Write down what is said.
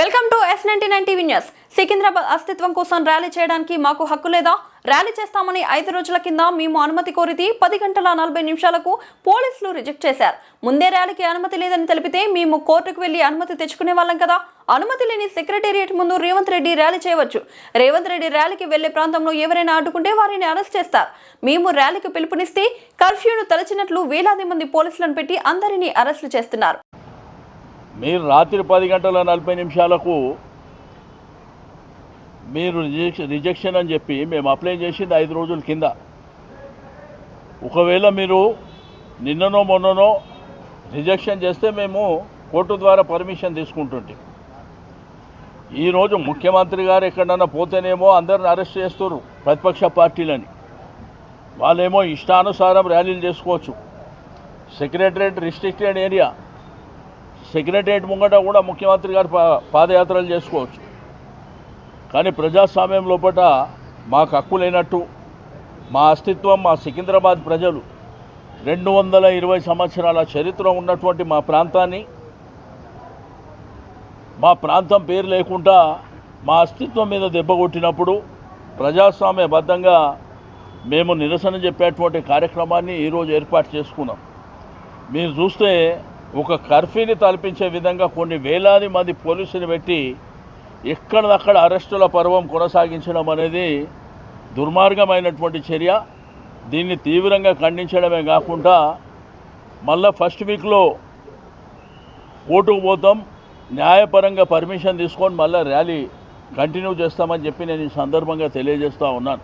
Welcome to ninety nine TV news. Secunderabad అస్తిత్వం కోసం rally చేయడానికి మాకు హక్కు లేదా? ర్యాలీ చేస్తామని ఐదు రోజుల కింద మేము అనుమతి కోరితే పది గంటల నలభై నిమిషాలకు పోలీసులు రిజెక్ట్ చేశారు. ముందే ర్యాలీకి అనుమతి లేదని తెలిపితే మేము కోర్టుకు వెళ్ళి అనుమతి తెచ్చుకునే వాళ్ళం కదా? అనుమతి లేని సెక్రటేరియట్ ముందు రేవంత్ రెడ్డి ర్యాలీ చేయవచ్చు. రేవంత్ రెడ్డి ర్యాలీకి వెళ్ళే ప్రాంతంలో ఎవరైనా అడ్డుకుంటే వారిని అరెస్ట్ చేస్తారు. మేము ర్యాలీకి పిలుపునిస్తే కర్ఫ్యూను తలచినట్లు వేలాది మంది పోలీసులను పెట్టి అందరినీ అరెస్టులు చేస్తున్నారు. మీరు రాత్రి పది గంటల నలభై నిమిషాలకు మీరు రిజెక్షన్ రిజెక్షన్ అని చెప్పి మేము అప్లై చేసింది ఐదు రోజుల కింద. ఒకవేళ మీరు నిన్ననో మొన్ననో రిజెక్షన్ చేస్తే మేము కోర్టు ద్వారా పర్మిషన్ తీసుకుంటుంటే. ఈరోజు ముఖ్యమంత్రి గారు ఎక్కడన్నా పోతేనేమో అందరిని అరెస్ట్ చేస్తారు ప్రతిపక్ష పార్టీలని. వాళ్ళేమో ఇష్టానుసారం ర్యాలీలు చేసుకోవచ్చు. Secretariat restricted area. సెక్రటరియట్ ముంగట కూడా ముఖ్యమంత్రి గారు పా పాదయాత్రలు చేసుకోవచ్చు. కానీ ప్రజాస్వామ్యం లోపల మాకు హక్కు లేనట్టు మా అస్తిత్వం మా సికింద్రాబాద్ ప్రజలు రెండు వందల ఇరవై సంవత్సరాల చరిత్ర ఉన్నటువంటి మా ప్రాంతాన్ని మా ప్రాంతం పేరు లేకుండా మా అస్తిత్వం మీద దెబ్బ కొట్టినప్పుడు ప్రజాస్వామ్యబద్ధంగా మేము నిరసన చెప్పేటువంటి కార్యక్రమాన్ని ఈరోజు ఏర్పాటు చేసుకున్నాం. మీరు చూస్తే ఒక కర్ఫ్యూని తలపించే విధంగా కొన్ని వేలాది మంది పోలీసులు పెట్టి ఎక్కడదక్కడ అరెస్టుల పర్వం కొనసాగించడం అనేది దుర్మార్గమైనటువంటి చర్య. దీన్ని తీవ్రంగా ఖండించడమే కాకుండా మళ్ళా ఫస్ట్ వీక్లో కోర్టుకు పోతాం న్యాయపరంగా పర్మిషన్ తీసుకొని మళ్ళీ ర్యాలీ కంటిన్యూ చేస్తామని చెప్పి నేను ఈ సందర్భంగా తెలియజేస్తూ ఉన్నాను.